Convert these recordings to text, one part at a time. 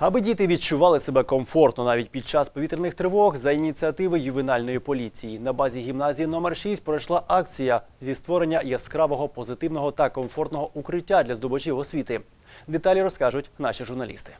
Аби діти відчували себе комфортно навіть під час повітряних тривог, за ініціативи ювенальної поліції на базі гімназії номер 6 пройшла акція зі створення яскравого, позитивного та комфортного укриття для здобувачів освіти. Деталі розкажуть наші журналісти.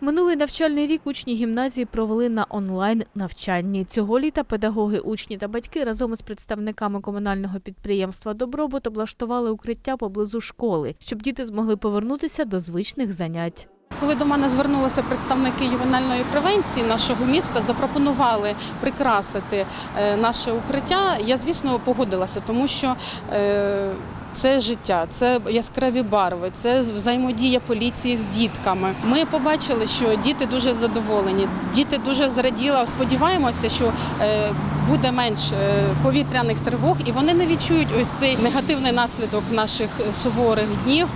Минулий навчальний рік учні гімназії провели на онлайн навчанні. Цього літа педагоги, учні та батьки разом із представниками комунального підприємства Добробут облаштували укриття поблизу школи, щоб діти змогли повернутися до звичних занять. Коли до мене звернулися представники ювенальної превенції нашого міста, запропонували прикрасити е, наше укриття, я звісно погодилася, тому що е, це життя, це яскраві барви, це взаємодія поліції з дітками. Ми побачили, що діти дуже задоволені, діти дуже зраділи. Сподіваємося, що е, буде менш повітряних тривог, і вони не відчують ось цей негативний наслідок наших суворих днів.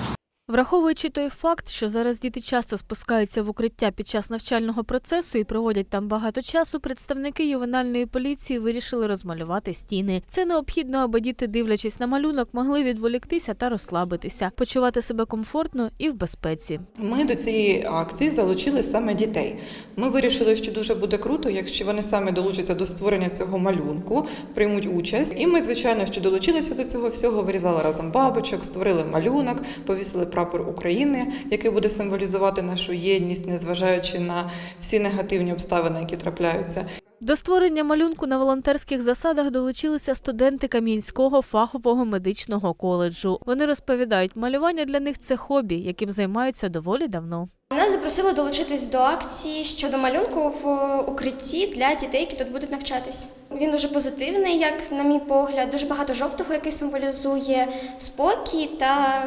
Враховуючи той факт, що зараз діти часто спускаються в укриття під час навчального процесу і проводять там багато часу, представники ювенальної поліції вирішили розмалювати стіни. Це необхідно, аби діти, дивлячись на малюнок, могли відволіктися та розслабитися, почувати себе комфортно і в безпеці. Ми до цієї акції залучили саме дітей. Ми вирішили, що дуже буде круто, якщо вони самі долучаться до створення цього малюнку, приймуть участь. І ми, звичайно, що долучилися до цього всього, вирізали разом бабочок, створили малюнок, повісили прапор України, який буде символізувати нашу єдність, незважаючи на всі негативні обставини, які трапляються. До створення малюнку на волонтерських засадах долучилися студенти Кам'янського фахового медичного коледжу. Вони розповідають, малювання для них це хобі, яким займаються доволі давно. Нас запросили долучитись до акції щодо малюнку в укритті для дітей, які тут будуть навчатись. Він дуже позитивний, як на мій погляд, дуже багато жовтого, який символізує спокій та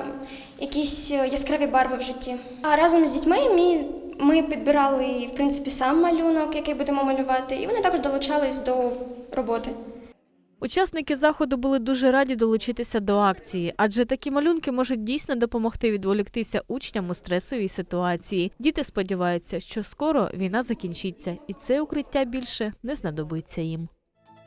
якісь яскраві барви в житті. А разом з дітьми ми, ми підбирали в принципі сам малюнок, який будемо малювати, і вони також долучались до роботи. Учасники заходу були дуже раді долучитися до акції, адже такі малюнки можуть дійсно допомогти відволіктися учням у стресовій ситуації. Діти сподіваються, що скоро війна закінчиться, і це укриття більше не знадобиться їм.